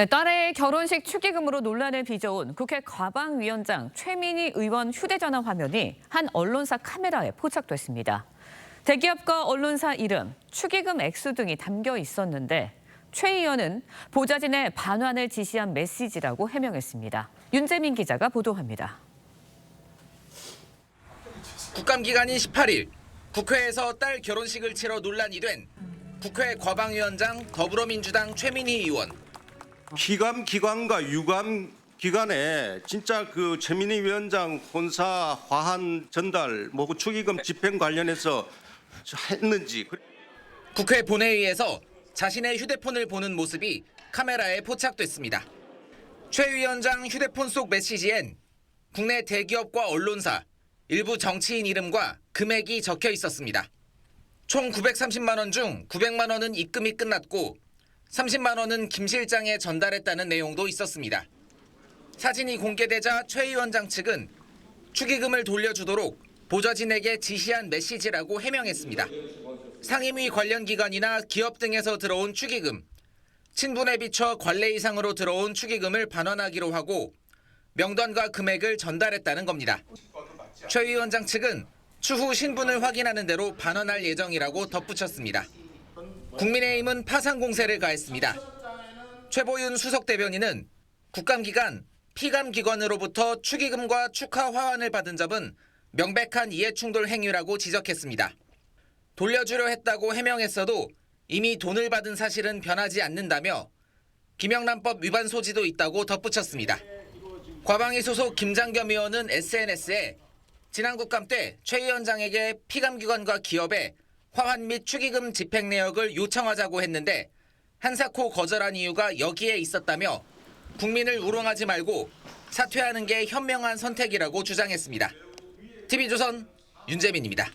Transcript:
네, 딸의 결혼식 축의금으로 논란을 빚어온 국회 과방위원장 최민희 의원 휴대전화 화면이 한 언론사 카메라에 포착됐습니다. 대기업과 언론사 이름, 축의금 액수 등이 담겨 있었는데 최 의원은 보좌진의 반환을 지시한 메시지라고 해명했습니다. 윤재민 기자가 보도합니다. 국감 기간인 18일 국회에서 딸 결혼식을 치러 논란이 된 국회 과방위원장 더불어민주당 최민희 의원. 기감 기관과 유감 기관에 진짜 그 최민희 위원장 혼사 화한 전달 뭐 축의금 집행 관련해서 했는지 국회 본회의에서 자신의 휴대폰을 보는 모습이 카메라에 포착됐습니다. 최 위원장 휴대폰 속 메시지엔 국내 대기업과 언론사, 일부 정치인 이름과 금액이 적혀 있었습니다. 총 930만 원 중 900만 원은 입금이 끝났고 30만 원은 김 실장에 전달했다는 내용도 있었습니다. 사진이 공개되자 최 위원장 측은 축의금을 돌려주도록 보좌진에게 지시한 메시지라고 해명했습니다. 상임위 관련 기관이나 기업 등에서 들어온 축의금, 친분에 비춰 관례 이상으로 들어온 축의금을 반환하기로 하고 명단과 금액을 전달했다는 겁니다. 최 위원장 측은 추후 신분을 확인하는 대로 반환할 예정이라고 덧붙였습니다. 국민의힘은 파상 공세를 가했습니다. 최보윤 수석 대변인은 국감 기간 피감 기관으로부터 축의금과 축하 화환을 받은 점은 명백한 이해충돌 행위라고 지적했습니다. 돌려주려 했다고 해명했어도 이미 돈을 받은 사실은 변하지 않는다며 김영란법 위반 소지도 있다고 덧붙였습니다. 과방위 소속 김장겸 의원은 SNS에 지난 국감 때 최 위원장에게 피감기관과 기업에 화환 및 축의금 집행 내역을 요청하자고 했는데 한사코 거절한 이유가 여기에 있었다며 국민을 우롱하지 말고 사퇴하는 게 현명한 선택이라고 주장했습니다. TV조선 윤재민입니다.